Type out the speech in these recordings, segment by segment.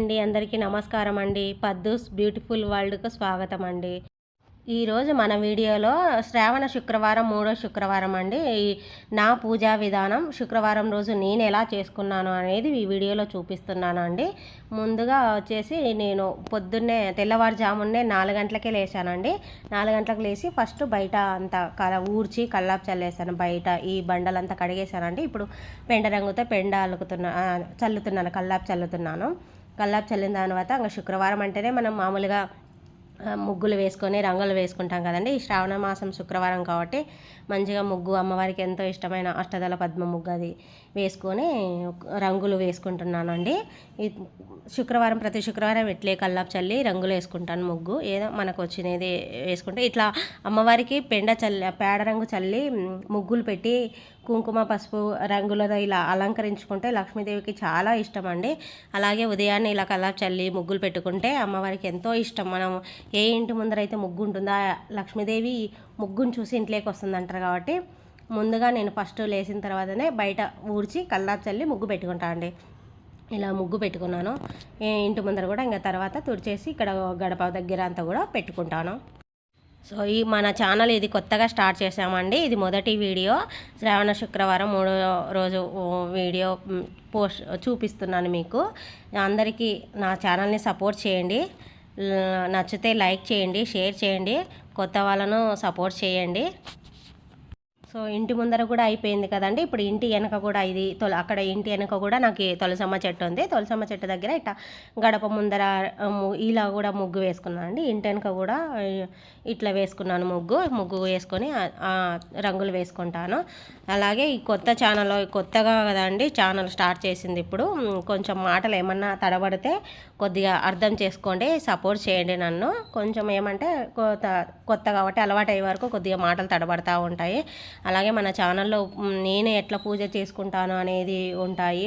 అండి. అందరికీ నమస్కారం అండి. పద్దూస్ బ్యూటిఫుల్ వరల్డ్కు స్వాగతం అండి. ఈరోజు మన వీడియోలో శ్రావణ శుక్రవారం మూడో శుక్రవారం అండి. ఈ నా పూజా విధానం శుక్రవారం రోజు నేను ఎలా చేసుకున్నాను అనేది ఈ వీడియోలో చూపిస్తున్నాను అండి. ముందుగా వచ్చేసి నేను పొద్దున్నే తెల్లవారుజామున్నే నాలుగు గంటలకే లేచానండి. నాలుగు గంటలకు లేచి ఫస్ట్ బయట అంతా కల ఊడ్చి కల్లాపు చల్లేసాను. బయట ఈ బండలంతా కడిగేశానండి. ఇప్పుడు పెండ రంగుతో పెండ అలుకుతున్నా చల్లుతున్నాను కల్లాపు చల్లుతున్నాను. కల్లాపు చల్లిన తర్వాత ఇంకా శుక్రవారం అంటేనే మనం మామూలుగా ముగ్గులు వేసుకొని రంగులు వేసుకుంటాం కదండి. ఈ శ్రావణ మాసం శుక్రవారం కాబట్టి మంచిగా ముగ్గు అమ్మవారికి ఎంతో ఇష్టమైన అష్టదళ పద్మ ముగ్గు అది వేసుకొని రంగులు వేసుకుంటున్నానండి. ఈ శుక్రవారం ప్రతి శుక్రవారం ఎట్లే కల్లాపు చల్లి రంగులు వేసుకుంటాను ముగ్గు. ఏదో మనకు వచ్చినది వేసుకుంటే ఇట్లా అమ్మవారికి పెండ చల్లి పేడ రంగు చల్లి ముగ్గులు పెట్టి కుంకుమ పసుపు రంగులతో ఇలా అలంకరించుకుంటే లక్ష్మీదేవికి చాలా ఇష్టం అండి అలాగే ఉదయాన్నే ఇలా కల్లాపు చల్లి ముగ్గులు పెట్టుకుంటే అమ్మవారికి ఎంతో ఇష్టం. మనం ఏ ఇంటి ముందర అయితే ముగ్గు ఉంటుందో లక్ష్మీదేవి ముగ్గును చూసి ఇంట్లోకి వస్తుంది అంటారు కాబట్టి ముందుగా నేను ఫస్ట్ లేచిన తర్వాతనే బయట ఊడ్చి కల్లాపు చల్లి ముగ్గు పెట్టుకుంటా అండి. ఇలా ముగ్గు పెట్టుకున్నాను. ఇంటి ముందర కూడా ఇంకా తర్వాత తుడిచేసి ఇక్కడ గడప దగ్గర అంతా కూడా పెట్టుకుంటాను. సో ఈ మన ఛానల్ ఇది కొత్తగా స్టార్ట్ చేసామండి ఇది మొదటి వీడియో. శ్రావణ శుక్రవారం మూడో రోజు వీడియో పోస్ట్ చూపిస్తున్నాను మీకు. అందరికీ నా ఛానల్ని సపోర్ట్ చేయండి. నచ్చితే లైక్ చేయండి షేర్ చేయండి. కొత్త వాళ్ళను సపోర్ట్ చేయండి. సో ఇంటి ముందర కూడా అయిపోయింది కదండి. ఇప్పుడు ఇంటి వెనక కూడా ఇది తొల అక్కడ ఇంటి వెనక కూడా నాకు తులసమ్మ చెట్టు ఉంది. తులసమ్మ చెట్టు దగ్గర ఇట్లా గడప ముందర ము- ఇలా కూడా ముగ్గు వేసుకున్నాను అండి. ఇంటి వెనక కూడా ఇట్లా వేసుకున్నాను ముగ్గు. ముగ్గు వేసుకొని రంగులు వేసుకుంటాను. అలాగే ఈ కొత్త ఛానల్ కొత్తగా కదండి ఛానల్ స్టార్ట్ చేసింది ఇప్పుడు. కొంచెం మాటలు ఏమన్నా తడబడితే కొద్దిగా అర్థం చేసుకోండి సపోర్ట్ చేయండి నన్ను. కొంచెం ఏమంటే కొత్త కొత్త కాబట్టి అలవాటు అయ్యే వరకు కొద్దిగా మాటలు తడబడతా ఉంటాయి. అలాగే మన ఛానల్లో నేనే నేను ఎట్లా పూజ చేసుకుంటాను అనేది ఉంటాయి.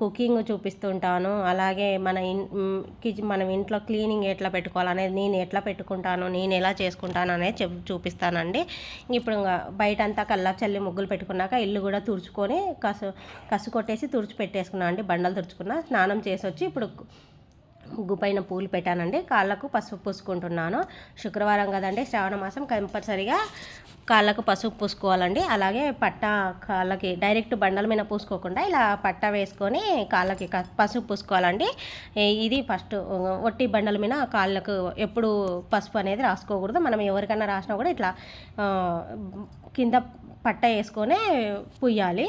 కుకింగ్ చూపిస్తుంటాను. అలాగే మన ఇన్ కిచెన్ మనం ఇంట్లో క్లీనింగ్ ఎట్లా పెట్టుకోవాలనేది నేను ఎట్లా పెట్టుకుంటాను నేను ఎలా చేసుకుంటాను అనేది చెప్ చూపిస్తానండి. ఇప్పుడు ఇంకా బయట అంతా కల్లా చల్లి ముగ్గులు పెట్టుకున్నాక ఇల్లు కూడా తుడుచుకొని కసు కసు కొట్టేసి తుడిచి పెట్టేసుకున్నా అండి. బండలు తుడుచుకున్నా స్నానం చేసి వచ్చి ఇప్పుడు ముగ్గు పైన పూలు పెట్టానండి. కాళ్ళకు పసుపు పూసుకుంటున్నాను. శుక్రవారం కదండి శ్రావణ మాసం కంపల్సరిగా కాళ్ళకు పసుపు పూసుకోవాలండి. అలాగే పట్ట కాళ్ళకి డైరెక్ట్ బండల మీద పూసుకోకుండా ఇలా పట్ట వేసుకొని కాళ్ళకి పసుపు పూసుకోవాలండి. ఇది ఫస్ట్ ఒట్టి బండల మీద కాళ్ళకు ఎప్పుడు పసుపు అనేది రాసుకోకూడదు. మనం ఎవరికైనా రాసినా కూడా ఇట్లా కింద పట్ట వేసుకొని పుయ్యాలి.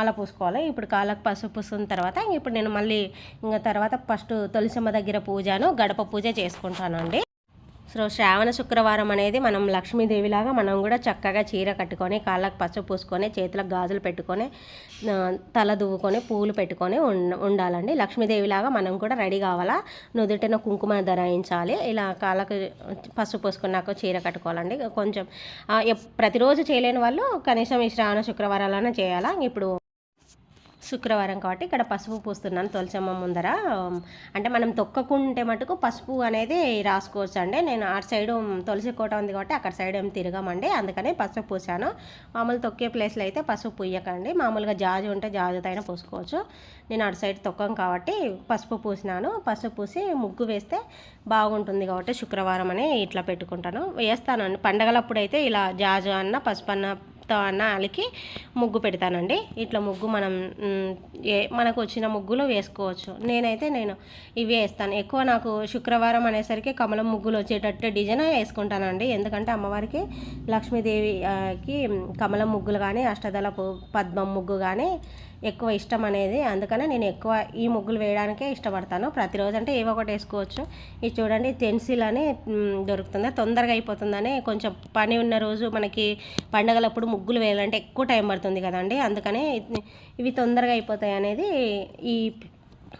అలా పూసుకోవాలి. ఇప్పుడు కాళ్ళకు పసుపు పూసుకున్న తర్వాత ఇప్పుడు నేను మళ్ళీ ఇంకా తర్వాత ఫస్ట్ తులసిమ్మ దగ్గర పూజను గడప పూజ చేసుకుంటానండి. సో శ్రావణ శుక్రవారం అనేది మనం లక్ష్మీదేవిలాగా మనం కూడా చక్కగా చీర కట్టుకొని కాళ్ళకు పసుపు పూసుకొని చేతులకు గాజులు పెట్టుకొని తల దువ్వుకొని పూలు పెట్టుకొని ఉండాలండి. లక్ష్మీదేవిలాగా మనం కూడా రెడీ కావాలా? నుదుటిన కుంకుమ ధరించాలి. ఇలా కాళ్ళకు పసుపు పూసుకున్నాక చీర కట్టుకోవాలండి. కొంచెం ప్రతిరోజు చేయలేని వాళ్ళు కనీసం ఈ శ్రావణ శుక్రవారాలనే చేయాలా? ఇప్పుడు శుక్రవారం కాబట్టి ఇక్కడ పసుపు పూస్తున్నాను తులసమ్మ ముందర. అంటే మనం తొక్కకుంటే మటుకు పసుపు అనేది రాసుకోవచ్చు అండి నేను అటు సైడు తులసి కోట ఉంది కాబట్టి అక్కడ సైడ్ ఏం తిరగమండి. అందుకనే పసుపు పూసాను. మామూలు తొక్కే ప్లేస్లో అయితే పసుపు పూయకండి. మామూలుగా జాజు ఉంటే జాజుతైనా పూసుకోవచ్చు. నేను అటు సైడ్ తొక్కం కాబట్టి పసుపు పూసినాను. పసుపు పూసి ముగ్గు వేస్తే బాగుంటుంది కాబట్టి శుక్రవారం అని ఇట్లా పెట్టుకుంటాను. వేస్తానండి. పండగలప్పుడు అయితే ఇలా జాజు అన్న పసుపు అన్న తో అన్న అలికి ముగ్గు పెడతానండి. ఇట్లా ముగ్గు మనం ఏ మనకు వచ్చిన ముగ్గులు వేసుకోవచ్చు. నేనైతే నేను ఇవి వేస్తాను. ఎక్కువ నాకు శుక్రవారం అనేసరికి కమలం ముగ్గులు వచ్చేటట్టు డిజైన్ వేసుకుంటానండి. ఎందుకంటే అమ్మవారికి లక్ష్మీదేవికి కమలం ముగ్గులు కానీ అష్టదళ పద్మం ముగ్గు కానీ ఎక్కువ ఇష్టం అనేది. అందుకనే నేను ఎక్కువ ఈ ముగ్గులు వేయడానికే ఇష్టపడతాను. ప్రతిరోజు అంటే ఏవో ఒకటి వేసుకోవచ్చు. ఇది చూడండి పెన్సిల్ అని దొరుకుతుంది. తొందరగా అయిపోతుందని కొంచెం పని ఉన్న రోజు మనకి పండగలప్పుడు ముగ్గులు వేయాలంటే ఎక్కువ టైం పడుతుంది కదండి. అందుకనే ఇవి తొందరగా అయిపోతాయి అనేది ఈ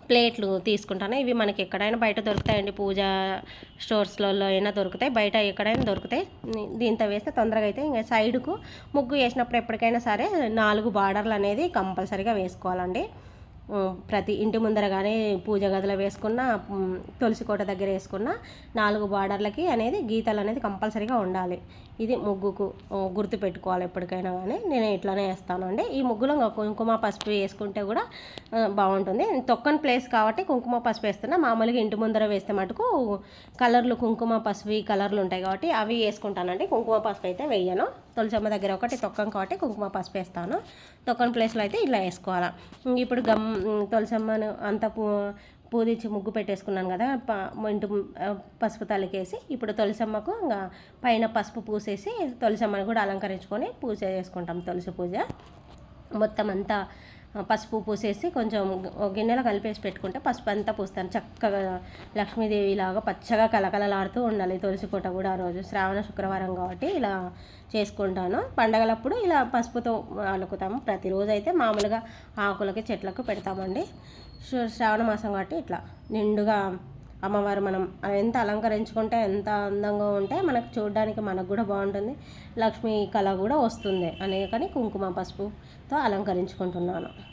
ప్లేట్లు తీసుకుంటాను. ఇవి మనకి ఎక్కడైనా బయట దొరుకుతాయండి. పూజా స్టోర్స్లలో అయినా దొరుకుతాయి. బయట ఎక్కడైనా దొరుకుతాయి. దీంతో వేస్తే తొందరగా అయితే ఇంకా సైడ్కు ముగ్గు వేసినప్పుడు ఎప్పటికైనా సరే నాలుగు బార్డర్లు అనేది కంపల్సరీగా వేసుకోవాలండి. ప్రతి ఇంటి ముందర కానీ పూజ గదిలో వేసుకున్న తులసి కోట దగ్గర వేసుకున్న నాలుగు బార్డర్లకి అనేది గీతలు అనేది కంపల్సరీగా ఉండాలి. ఇది ముగ్గుకు గుర్తు పెట్టుకోవాలి ఎప్పటికైనా కానీ నేను ఇట్లానే వేస్తాను అండి. ఈ ముగ్గులో ఇంకా కుంకుమ పసుపు వేసుకుంటే కూడా బాగుంటుంది. తొక్కని ప్లేస్ కాబట్టి కుంకుమ పసుపు వేస్తున్నా. మామూలుగా ఇంటి ముందర వేస్తే మటుకు కలర్లు కుంకుమ పసుపు కలర్లు ఉంటాయి కాబట్టి అవి వేసుకుంటానండి. కుంకుమ పసుపు అయితే వేయను. తులసమ్మ దగ్గర ఒకటి తొక్కం కాబట్టి కుంకుమ పసుపు వేస్తాను. తొక్కం ప్లేస్లో అయితే ఇలా వేసుకోవాలి. ఇప్పుడు గమ్ తులసమ్మను అంత పూ పూజించి ముగ్గు పెట్టేసుకున్నాను కదా ప- ఇంటి పసుపు తలకేసి ఇప్పుడు తులసమ్మకు ఇంకా పైన పసుపు పూసేసి తులసమ్మని కూడా అలంకరించుకొని పూజ చేసుకుంటాం తులసి పూజ. మొత్తం అంతా పసుపు పూసేసి కొంచెం గిన్నెలో కలిపేసి పెట్టుకుంటే పసుపు అంతా పూస్తాను. చక్కగా లక్ష్మీదేవి లాగా పచ్చగా కలకలలాడుతూ ఉండాలి. తులసి కోట కూడా ఆ రోజు. శ్రావణ శుక్రవారం కాబట్టి ఇలా చేసుకుంటాను. పండగలప్పుడు ఇలా పసుపుతో అలుకుతాము. ప్రతిరోజు అయితే మామూలుగా ఆకులకి చెట్లకు పెడతామండి. శ్రావణ మాసం కాబట్టి ఇట్లా నిండుగా అమ్మవారు మనం ఎంత అలంకరించుకుంటే ఎంత అందంగా ఉంటే మనకు చూడడానికి మనకు కూడా బాగుంటుంది. లక్ష్మీ కళ కూడా వస్తుంది. అనేకని కుంకుమ పసుపుతో అలంకరించుకుంటున్నాను.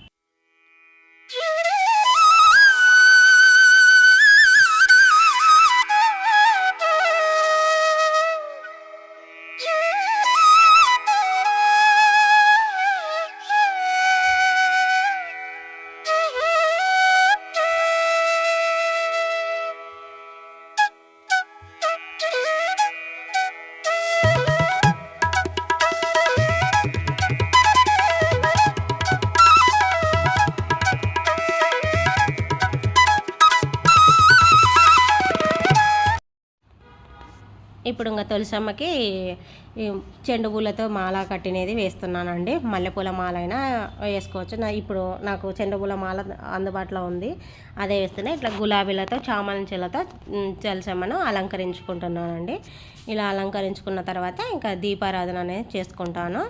ఇప్పుడు ఇంకా తులసమ్మకి చెండు పూలతో మాల కట్టినది వేస్తున్నానండి. మల్లెపూల మాల అయినా వేసుకోవచ్చు. నా ఇప్పుడు నాకు చెండు పూల మాల అందుబాటులో ఉంది. అదే వేస్తున్నా. ఇట్లా గులాబీలతో చామంతిలతో తులసమ్మను అలంకరించుకుంటున్నానండి. ఇలా అలంకరించుకున్న తర్వాత ఇంకా దీపారాధన అనేది చేసుకుంటాను.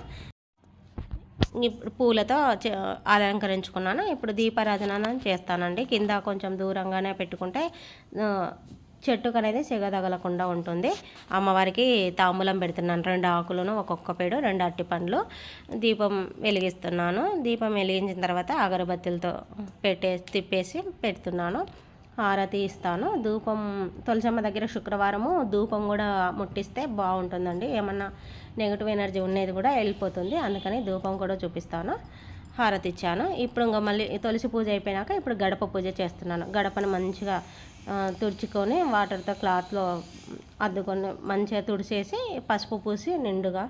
ఇప్పుడు పూలతో అలంకరించుకున్నాను. ఇప్పుడు దీపారాధన చేస్తానండి. కింద కొంచెం దూరంగానే పెట్టుకుంటే చెట్టుకు అనేది సెగ తగలకుండా ఉంటుంది. అమ్మవారికి తాంబూలం పెడుతున్నాను. రెండు ఆకులను ఒక్కొక్క పేడు రెండు అట్టి పండ్లు. దీపం వెలిగిస్తున్నాను. దీపం వెలిగించిన తర్వాత అగరబత్తులతో పెట్టే తిప్పేసి పెడుతున్నాను. హారతి ఇస్తాను. ధూపం తులసమ్మ దగ్గర శుక్రవారము ధూపం కూడా ముట్టిస్తే బాగుంటుందండి. ఏమన్నా నెగిటివ్ ఎనర్జీ ఉన్నది కూడా వెళ్ళిపోతుంది. అందుకని ధూపం కూడా చూపిస్తాను. హారతి ఇచ్చాను. ఇప్పుడు ఇంకా మళ్ళీ తులసి పూజ అయిపోయినాక ఇప్పుడు గడప పూజ చేస్తున్నాను. గడపను మంచిగా తుడుచుకొని వాటర్తో క్లాత్లో అద్దుకొని మంచిగా తుడిచేసి పసుపు పూసి నిండుగా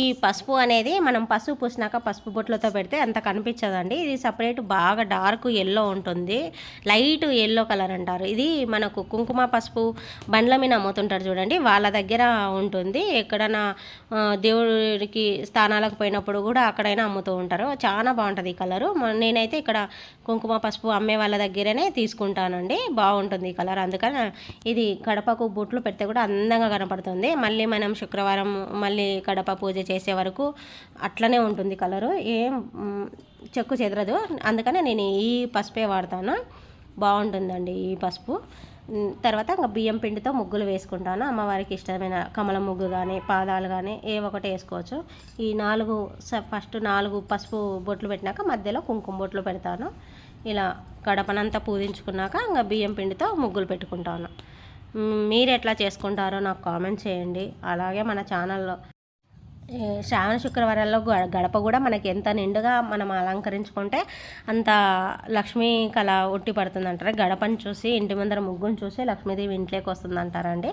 ఈ పసుపు అనేది మనం పసుపు పూసినాక పసుపు బొట్లతో పెడితే అంత కనిపించదండి. ఇది సపరేట్ బాగా డార్క్ ఎల్లో ఉంటుంది. లైట్ ఎల్లో కలర్ అంటారు. ఇది మనకు కుంకుమ పసుపు బండ్ల మీద అమ్ముతుంటారు చూడండి. వాళ్ళ దగ్గర ఉంటుంది. ఎక్కడైనా దేవుడికి స్థానాలకు పోయినప్పుడు కూడా అక్కడైనా అమ్ముతూ ఉంటారు. చాలా బాగుంటుంది ఈ కలరు. నేనైతే ఇక్కడ కుంకుమ పసుపు అమ్మే వాళ్ళ దగ్గరనే తీసుకుంటానండి. బాగుంటుంది ఈ కలర్. అందుకని ఇది కడపకు బొట్లు పెడితే కూడా అందంగా కనపడుతుంది. మళ్ళీ మనం శుక్రవారం మళ్ళీ కడప పూజ చేసే వరకు అట్లనే ఉంటుంది కలరు. ఏం చెక్కు చెదరదు. అందుకనే నేను ఈ పసుపే వాడతాను. బాగుంటుందండి ఈ పసుపు. తర్వాత ఇంకా బియ్యం పిండితో ముగ్గులు వేసుకుంటాను. అమ్మవారికి ఇష్టమైన కమల ముగ్గు కానీ పాదాలు కానీ ఏ ఒకటి వేసుకోవచ్చు. ఈ నాలుగు స- ఫస్ట్ నాలుగు పసుపు బొట్లు పెట్టినాక మధ్యలో కుంకుమ బొట్లు పెడతాను. ఇలా గడపనంతా పూజించుకున్నాక ఇంకా బియ్యం పిండితో ముగ్గులు పెట్టుకుంటాను. మీరు ఎట్లా చేసుకుంటారో నాకు కామెంట్ చేయండి. అలాగే మన ఛానల్లో శ్రావణ శుక్రవారాల్లో గ- గడప కూడా మనకి ఎంత నిండుగా మనం అలంకరించుకుంటే అంత లక్ష్మీ కళ ఉట్టి పడుతుంది అంటారు గడపను చూసి ఇంటి ముందర ముగ్గుని చూసి లక్ష్మీదేవి ఇంట్లోకి వస్తుంది అంటారండి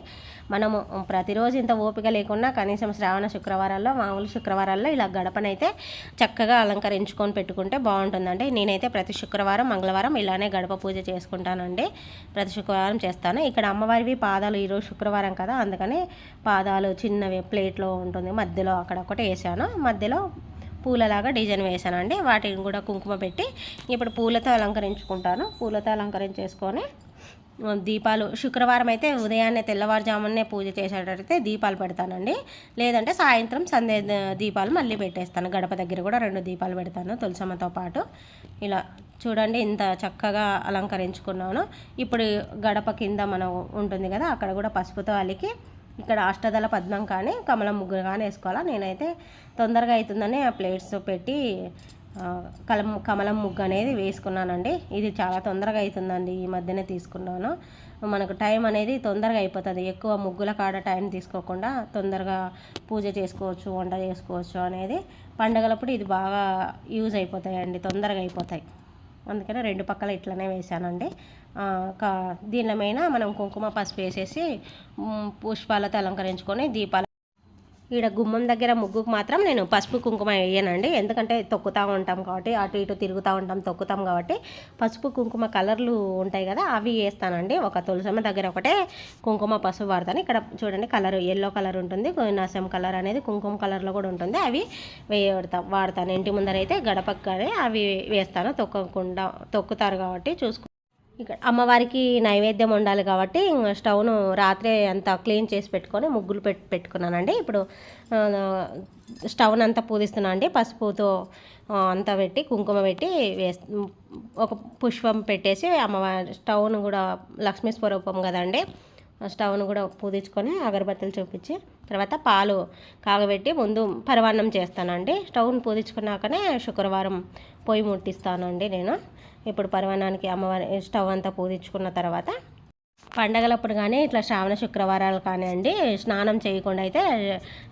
మనము ప్రతిరోజు ఇంత ఓపిక లేకున్నా కనీసం శ్రావణ శుక్రవారాల్లో మామూలు శుక్రవారాల్లో ఇలా గడపనైతే చక్కగా అలంకరించుకొని పెట్టుకుంటే బాగుంటుందండి. నేనైతే ప్రతి శుక్రవారం మంగళవారం ఇలానే గడప పూజ చేసుకుంటానండి. ప్రతి శుక్రవారం చేస్తాను. ఇక్కడ అమ్మవారివి పాదాలు ఈరోజు శుక్రవారం కదా అందుకని పాదాలు చిన్నవి ప్లేట్లో ఉంటుంది. మధ్యలో అక్కడ ఒకటి వేసాను. మధ్యలో పూలలాగా డిజైన్ వేసానండి. వాటిని కూడా కుంకుమ పెట్టి ఇప్పుడు పూలతో అలంకరించుకుంటాను. పూలతో అలంకరించేసుకొని దీపాలు శుక్రవారం అయితే ఉదయాన్నే తెల్లవారుజామునే పూజ చేసేటట్టయితే దీపాలు పెడతానండి. లేదంటే సాయంత్రం సందే దీపాలు మళ్ళీ పెట్టేస్తాను. గడప దగ్గర కూడా రెండు దీపాలు పెడతాను తులసమ్మతో పాటు. ఇలా చూడండి ఇంత చక్కగా అలంకరించుకున్నాను. ఇప్పుడు గడప కింద మనం ఉంటుంది కదా అక్కడ కూడా పసుపుతో అలికి ఇక్కడ అష్టదళ పద్మం కానీ కమలం ముగ్గురు కానీ వేసుకోవాలా? నేనైతే తొందరగా అవుతుందని ఆ ప్లేట్స్ పెట్టి కలం కమలం ముగ్గు అనేది వేసుకున్నానండి. ఇది చాలా తొందరగా అవుతుందండి ఈ మధ్యనే తీసుకున్నాను. మనకు టైం అనేది తొందరగా అయిపోతుంది. ఎక్కువ ముగ్గుల కాడ టైం తీసుకోకుండా తొందరగా పూజ చేసుకోవచ్చు వంట చేసుకోవచ్చు అనేది పండగలప్పుడు ఇది బాగా యూజ్ అయిపోతాయండి తొందరగా అయిపోతాయి. అందుకనే రెండు పక్కల ఇట్లనే వేసానండి దీనిలో మీద మనం కుంకుమ పసుపు వేసేసి పుష్పాలతో అలంకరించుకొని దీపాలు ఈడ గుమ్మం దగ్గర ముగ్గుకు మాత్రం నేను పసుపు కుంకుమ వేయనండి. ఎందుకంటే తొక్కుతూ ఉంటాం కాబట్టి అటు ఇటు తిరుగుతూ ఉంటాం తొక్కుతాం కాబట్టి పసుపు కుంకుమ కలర్లు ఉంటాయి కదా అవి వేస్తానండి. ఒక తులసమ్మ దగ్గర ఒకటే కుంకుమ పసుపు వాడతాను. ఇక్కడ చూడండి కలర్ ఎల్లో కలర్ ఉంటుంది. నసం కలర్ అనేది కుంకుమ కలర్లో కూడా ఉంటుంది. అవి వేయడతా వాడతాను. ఇంటి ముందర అయితే అవి వేస్తాను. తొక్కకుండా తొక్కుతారు కాబట్టి చూసుకో ఇక్కడ. అమ్మవారికి నైవేద్యం ఉండాలి కాబట్టి స్టవ్ను రాత్రే అంతా క్లీన్ చేసి పెట్టుకొని ముగ్గులు పెట్టి పెట్టుకున్నానండి. ఇప్పుడు ఆ, స్టవ్ని అంతా పూజిస్తున్నాను అండి. పసుపుతో అంతా పెట్టి కుంకుమ పెట్టి వేస్ ఒక పుష్పం పెట్టేసి అమ్మవారి స్టవ్ను కూడా లక్ష్మీ స్వరూపం కదండి. స్టవ్ను కూడా పూజించుకొని అగరబత్తులు చూపించి తర్వాత పాలు కాగబెట్టి ముందు పరవాన్నం చేస్తానండి. స్టవ్ను పూజించుకున్నాకనే శుక్రవారం పొయ్యి ముట్టిస్తానండి నేను. ఇప్పుడు పరవానానికి అమ్మవారి స్టవ్ అంతా పూజించుకున్న తర్వాత పండగలప్పుడు కానీ ఇట్లా శ్రావణ శుక్రవారాలు కానివ్వండి స్నానం చేయకుండా అయితే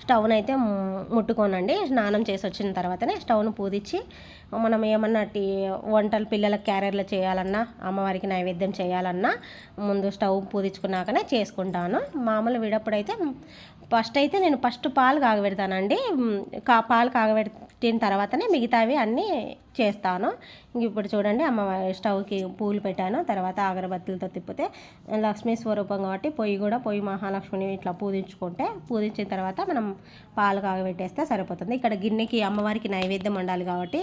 స్టవ్ను అయితే ముట్టుకోనండి. స్నానం చేసి వచ్చిన తర్వాతనే స్టవ్ను పూజించి మనం ఏమన్నా టీ వంటలు పిల్లలకు క్యారియర్లు చేయాలన్నా అమ్మవారికి నైవేద్యం చేయాలన్నా ముందు స్టవ్ పూజించుకున్నాకనే చేసుకుంటాను. మామూలు విడప్పుడైతే ఫస్ట్ అయితే నేను ఫస్ట్ పాలు కాగబెడతానండి. కా పాలు కాగబెడ దీని తర్వాతనే మిగతావి అన్నీ చేస్తాను. ఇంక ఇప్పుడు చూడండి అమ్మ స్టవ్కి పూలు పెట్టాను. తర్వాత అగరబత్తులతో తిప్పితే లక్ష్మీ స్వరూపం కాబట్టి పొయ్యి కూడా పొయ్యి మహాలక్ష్మిని ఇట్లా పూజించుకుంటే పూజించిన తర్వాత మనం పాలు కాగబెట్టేస్తే సరిపోతుంది. ఇక్కడ గిన్నెకి అమ్మవారికి నైవేద్యం ఉండాలి కాబట్టి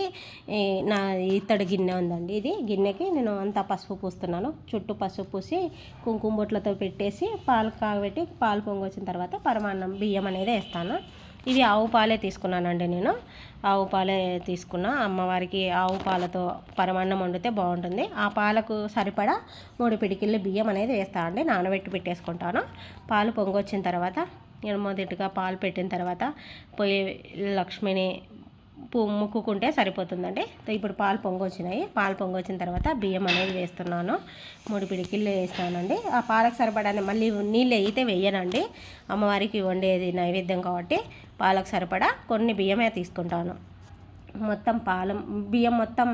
నా ఇత్తడి గిన్నె ఉందండి ఇది. గిన్నెకి నేను అంతా పసుపు పూస్తున్నాను. చుట్టూ పసుపు పూసి కుంకుమ బొట్లతో పెట్టేసి పాలు కాగబెట్టి పాలు పొంగొచ్చిన తర్వాత పరమాన్నం బియ్యం అనేది వేస్తాను. ఇవి ఆవు పాలే తీసుకున్నానండి నేను. ఆవు పాలే తీసుకున్నా. అమ్మవారికి ఆవు పాలతో పరమాన్నం వండితే బాగుంటుంది. ఆ పాలకు సరిపడా మూడు పిడికిళ్ళు బియ్యం అనేది వేస్తానండి నానబెట్టి పెట్టేసుకుంటాను. పాలు పొంగొచ్చిన తర్వాత నేను మొదటిగా పాలు పెట్టిన తర్వాత పోయి లక్ష్మిని ముక్కుకుంటే సరిపోతుందండి. ఇప్పుడు పాలు పొంగొచ్చినాయి. పాలు పొంగొచ్చిన తర్వాత బియ్యం అనేది వేస్తున్నాను. మూడు పిడికిళ్ళు వేస్తానండి ఆ పాలకు సరిపడానే మళ్ళీ నీళ్ళు అయితే వేయనండి. అమ్మవారికి వండేది నైవేద్యం కాబట్టి పాలకు సరిపడా కొన్ని బియ్యమే తీసుకుంటాను. మొత్తం పాలం బియ్యం మొత్తం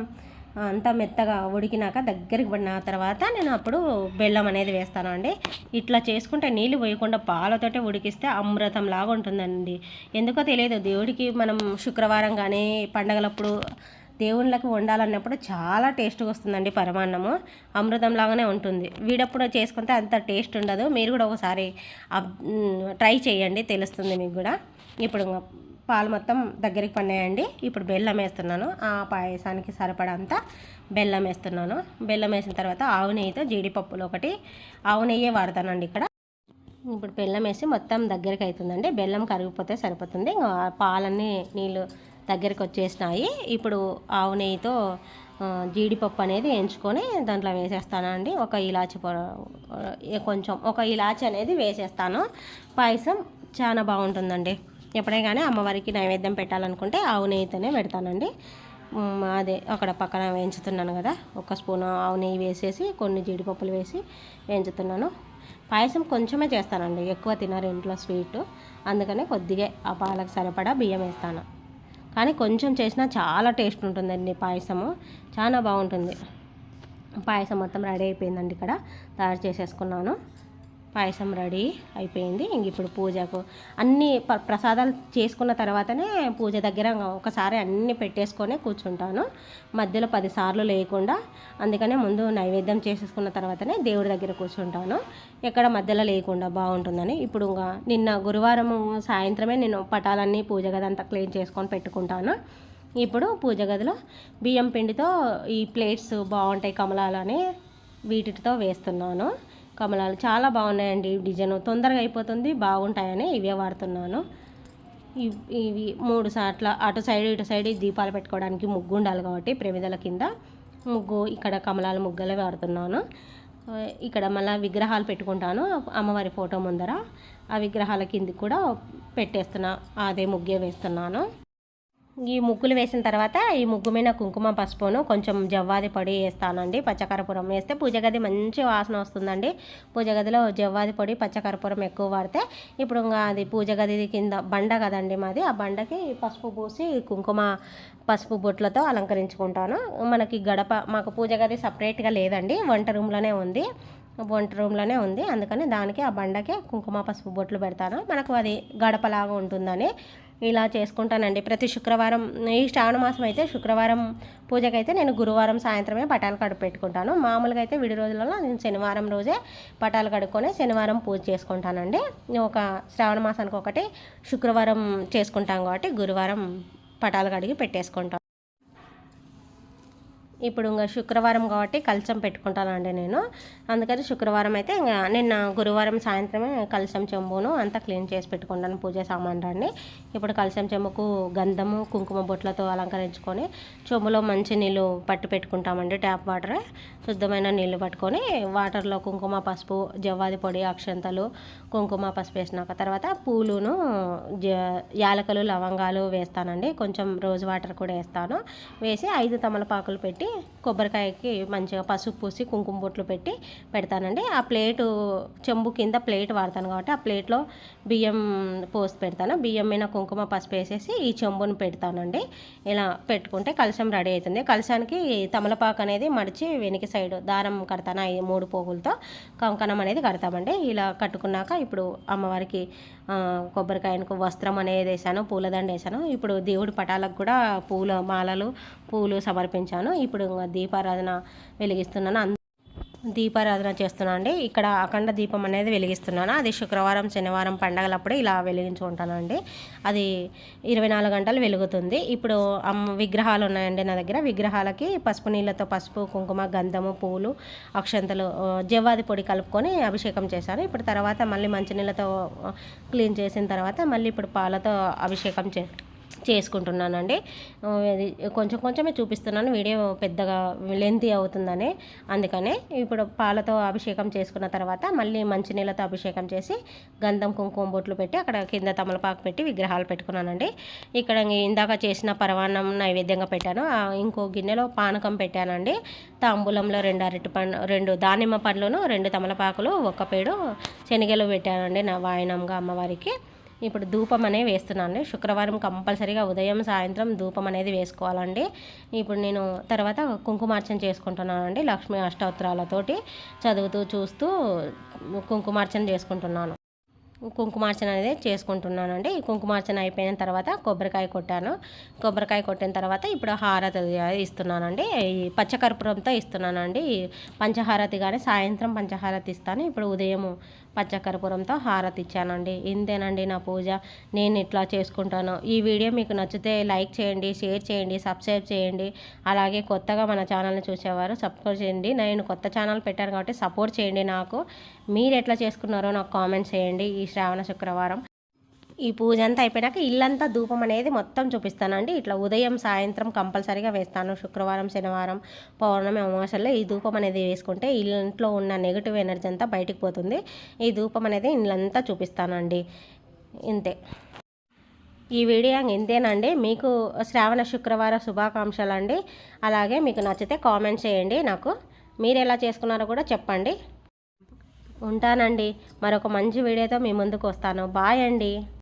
అంతా మెత్తగా ఉడికినాక దగ్గరికి పడిన తర్వాత నేను అప్పుడు బెల్లం అనేది వేస్తాను అండి. ఇట్లా చేసుకుంటే నీళ్ళు పోయకుండా పాలతోటే ఉడికిస్తే అమృతం లాగా ఉంటుందండి. ఎందుకో తెలియదు దేవుడికి మనం శుక్రవారం కానీ పండగలప్పుడు దేవుళ్ళకి వండాలన్నప్పుడు చాలా టేస్ట్గా వస్తుందండి పరమాన్నము. అమృతం లాగానే ఉంటుంది. వీడప్పుడు చేసుకుంటే అంత టేస్ట్ ఉండదు. మీరు కూడా ఒకసారి ట్రై చేయండి తెలుస్తుంది మీకు కూడా. ఇప్పుడు పాలు మొత్తం దగ్గరికి పన్నాయండి. ఇప్పుడు బెల్లం వేస్తున్నాను. ఆ పాయసానికి సరిపడంత బెల్లం వేస్తున్నాను. బెల్లం వేసిన తర్వాత ఆవు నెయ్యితో జీడిపప్పులు ఒకటి ఆవు నెయ్యే వాడతానండి ఇక్కడ. ఇప్పుడు బెల్లం వేసి మొత్తం దగ్గరికి అవుతుందండి బెల్లం కరిగిపోతే సరిపోతుంది. ఇంకా పాలన్నీ నీళ్ళు దగ్గరికి వచ్చేసినాయి. ఇప్పుడు ఆవు నెయ్యితో జీడిపప్పు అనేది ఎంచుకొని దాంట్లో వేసేస్తానండి. ఒక ఇలాచి కొంచెం ఒక ఇలాచి అనేది వేసేస్తాను. పాయసం చాలా బాగుంటుందండి. ఎప్పుడైనా కానీ అమ్మవారికి నైవేద్యం పెట్టాలనుకుంటే ఆవు నెయ్యితోనే పెడతానండి. అదే అక్కడ పక్కన వేయించుతున్నాను కదా ఒక స్పూన్ ఆవు నెయ్యి వేసేసి కొన్ని జీడిపప్పులు వేసి వేయించుతున్నాను. పాయసం కొంచెమే చేస్తానండి ఎక్కువ తినరు ఇంట్లో స్వీట్. అందుకనే కొద్దిగా ఆ పాలకు సరిపడా బియ్యం వేస్తాను. కానీ కొంచెం చేసినా చాలా టేస్ట్ ఉంటుందండి పాయసము చాలా బాగుంటుంది. పాయసం మొత్తం రెడీ అయిపోయిందండి ఇక్కడ తయారు చేసేసుకున్నాను. పాయసం రెడీ అయిపోయింది. ఇంక ఇప్పుడు పూజకు అన్ని ప- ప్రసాదాలు చేసుకున్న తర్వాతనే పూజ దగ్గర ఒకసారి అన్నీ పెట్టేసుకొని కూర్చుంటాను. మధ్యలో పదిసార్లు లేకుండా అందుకనే ముందు నైవేద్యం చేసేసుకున్న తర్వాతనే దేవుడి దగ్గర కూర్చుంటాను. ఎక్కడ మధ్యలో లేకుండా బాగుంటుందని. ఇప్పుడు ఇంకా నిన్న గురువారం సాయంత్రమే నేను పటాలన్నీ పూజ గది అంతా క్లీన్ చేసుకొని పెట్టుకుంటాను. ఇప్పుడు పూజ గదిలో బియ్యం పిండితో ఈ ప్లేట్స్ బాగుంటాయి కమలాలని వీటితో వేస్తున్నాను. కమలాలు చాలా బాగున్నాయండి. డిజైన్ తొందరగా అయిపోతుంది. బాగుంటాయని ఇవే వాడుతున్నాను. ఇవి ఇవి మూడు సార్ల అటు సైడ్ ఇటు సైడ్ దీపాలు పెట్టుకోవడానికి ముగ్గు ఉండాలి కాబట్టి ప్రమిదల కింద ముగ్గు ఇక్కడ కమలాల ముగ్గులే వాడుతున్నాను. ఇక్కడ మళ్ళీ విగ్రహాలు పెట్టుకుంటాను. అమ్మవారి ఫోటో ముందర ఆ విగ్రహాల కింద కూడా పెట్టేస్తున్నా. అదే ముగ్గే వేస్తున్నాను. ఈ ముగ్గులు వేసిన తర్వాత ఈ ముగ్గు మీద కుంకుమ పసుపును కొంచెం జవ్వాది పొడి వేస్తానండి. పచ్చకర్పూరం వేస్తే పూజ గది మంచి వాసన వస్తుందండి. పూజ గదిలో జవ్వాది పొడి పచ్చకర్పూరం ఎక్కువ వాడితే ఇప్పుడు ఇంకా అది పూజ గది కింద బండ కదండి మాది. ఆ బండకి పసుపు పూసి కుంకుమ పసుపు బొట్లతో అలంకరించుకుంటాను. మనకి గడప మాకు పూజ గది సపరేట్గా లేదండి. వంట రూమ్లోనే ఉంది. వంట రూమ్లోనే ఉంది. అందుకని దానికి ఆ బండకే కుంకుమ పసుపు బొట్లు పెడతాను. మనకు అది గడపలాగా ఉంటుందని ఇలా చేసుకుంటానండి. ప్రతి శుక్రవారం ఈ శ్రావణ మాసం అయితే శుక్రవారం పూజకైతే నేను గురువారం సాయంత్రమే పటాలు కడుపు పెట్టుకుంటాను. మామూలుగా అయితే విడి రోజులలో నేను శనివారం రోజే పటాలు కడుక్కొని శనివారం పూజ చేసుకుంటానండి. ఒక శ్రావణ మాసానికి ఒకటి శుక్రవారం చేసుకుంటాం కాబట్టి గురువారం పటాలు కడిగి పెట్టేసుకుంటాం. ఇప్పుడు ఇంకా శుక్రవారం కాబట్టి కలశం పెట్టుకుంటానండి నేను. అందుకని శుక్రవారం అయితే ఇంకా నిన్న గురువారం సాయంత్రమే కలశం చెంబును అంతా క్లీన్ చేసి పెట్టుకుంటాను పూజ సామాన్లన్నీ. ఇప్పుడు కలశం చెంబుకు గంధము కుంకుమ బొట్లతో అలంకరించుకొని చెంబులో మంచి నీళ్ళు పట్టి పెట్టుకుంటామండి ట్యాప్ వాటర్. శుద్ధమైన నీళ్ళు పట్టుకొని వాటర్లో కుంకుమ పసుపు జవ్వాది పొడి అక్షంతలు కుంకుమ పసుపు వేసినాక తర్వాత పూలును జ యాలకులు లవంగాలు వేస్తానండి. కొంచెం రోజు వాటర్ కూడా వేస్తాను. వేసి ఐదు తమలపాకులు పెట్టి కొబ్బరికాయకి మంచిగా పసుపు పూసి కుంకుమ బొట్లు పెట్టి పెడతానండి. ఆ ప్లేటు చెంబు కింద ప్లేట్ వాడతాను కాబట్టి ఆ ప్లేట్లో బియ్యం పోసి పెడతాను. బియ్యం మీద కుంకుమ పసుపు వేసేసి ఈ చెంబును పెడతానండి. ఇలా పెట్టుకుంటే కలశం రెడీ అవుతుంది. కలశానికి తమలపాకు అనేది మడిచి వెనక సైడ్ దారం కడతాను. ఈ మూడు పోగులతో కంకణం అనేది కడతామండి. ఇలా కట్టుకున్నాక ఇప్పుడు అమ్మవారికి కొబ్బరికాయకు వస్త్రం అనేది వేసాను పూలదండ వేసాను. ఇప్పుడు దేవుడి పటాలకు కూడా పూల మాలలు పూలు సమర్పించాను. ఇప్పుడు ఇంకా దీపారాధన వెలిగిస్తున్నాను. అన్- దీపారాధన చేస్తున్నాను అండి. ఇక్కడ అఖండ దీపం అనేది వెలిగిస్తున్నాను. అది శుక్రవారం శనివారం పండగలప్పుడు ఇలా వెలిగించుకుంటాను అండి. అది ఇరవై నాలుగు గంటలు వెలుగుతుంది. ఇప్పుడు విగ్రహాలు ఉన్నాయండి నా దగ్గర. విగ్రహాలకి పసుపు నీళ్ళతో పసుపు కుంకుమ గంధము పూలు అక్షంతలు జవ్వాది పొడి కలుపుకొని అభిషేకం చేశాను. ఇప్పుడు తర్వాత మళ్ళీ మంచినీళ్ళతో క్లీన్ చేసిన తర్వాత మళ్ళీ ఇప్పుడు పాలతో అభిషేకం చే చేసుకుంటున్నానండి. ఇది కొంచెం కొంచెమే చూపిస్తున్నాను. వీడియో పెద్దగా లెంతీ అవుతుందని. అందుకనే ఇప్పుడు పాలతో అభిషేకం చేసుకున్న తర్వాత మళ్ళీ మంచినీళ్ళతో అభిషేకం చేసి గంధం కుంకుమ బొట్లు పెట్టి అక్కడ కింద తమలపాకు పెట్టి విగ్రహాలు పెట్టుకున్నానండి. ఇక్కడ ఇందాక చేసిన పరవాన్నం నైవేద్యంగా పెట్టాను. ఇంకో గిన్నెలో పానకం పెట్టానండి. తాంబూలంలో రెండు అరటి పండు రెండు దానిమ్మ పండ్లను రెండు తమలపాకులు ఒక పేడు శనగలు పెట్టానండి నా వాయనంగా అమ్మవారికి. ఇప్పుడు ధూపం అనేది వేస్తున్నాను. శుక్రవారం కంపల్సరీగా ఉదయం సాయంత్రం ధూపం అనేది వేసుకోవాలండి. ఇప్పుడు నేను తర్వాత కుంకుమార్చన చేసుకుంటున్నానండి లక్ష్మీ అష్టోత్తరాలతోటి చదువుతూ చూస్తూ కుంకుమార్చన చేసుకుంటున్నాను. కుంకుమార్చన అనేది చేసుకుంటున్నానండి. ఈ కుంకుమార్చన అయిపోయిన తర్వాత కొబ్బరికాయ కొట్టాను. కొబ్బరికాయ కొట్టిన తర్వాత ఇప్పుడు హారతి ఇస్తున్నానండి. ఈ పచ్చకర్పూరంతో ఇస్తున్నానండి. పంచహారతి కానీ సాయంత్రం పంచహారతి ఇస్తాను. ఇప్పుడు ఉదయం పచ్చకర్పూరంతో హారతి ఇచ్చానండి ఇంతేనండి నా పూజ. నేను ఇట్లా చేసుకుంటాను. ఈ వీడియో మీకు నచ్చితే లైక్ చేయండి షేర్ చేయండి సబ్స్క్రైబ్ చేయండి. అలాగే కొత్తగా మన ఛానల్ని చూసేవారు సబ్స్క్రైబ్ చేయండి. నేను కొత్త ఛానల్ పెట్టాను కాబట్టి సపోర్ట్ చేయండి నాకు. మీరు ఎట్లా చేసుకున్నారో నాకు కామెంట్స్ చేయండి. ఈ శ్రావణ శుక్రవారం. ఈ పూజ అంతా అయిపోయాక ఇల్లంతా ధూపం అనేది మొత్తం చూపిస్తానండి. ఇట్లా ఉదయం సాయంత్రం కంపల్సరీగా వేస్తాను. శుక్రవారం శనివారం పౌర్ణమి అమావాస్యలో ఈ ధూపం అనేది వేసుకుంటే ఇంట్లో ఉన్న నెగిటివ్ ఎనర్జీ అంతా బయటికి పోతుంది. ఈ ధూపం అనేది ఇల్లంతా చూపిస్తానండి. ఇంతే. ఈ వీడియో ఇంతేనండి. మీకు శ్రావణ శుక్రవార శుభాకాంక్షలు అండి. అలాగే మీకు నచ్చితే కామెంట్ చేయండి. నాకు మీరు ఎలా చేసుకున్నారో కూడా చెప్పండి. ఉంటానండి. మరొక మంచి వీడియోతో మీ ముందుకు వస్తాను. బాయ్ అండి.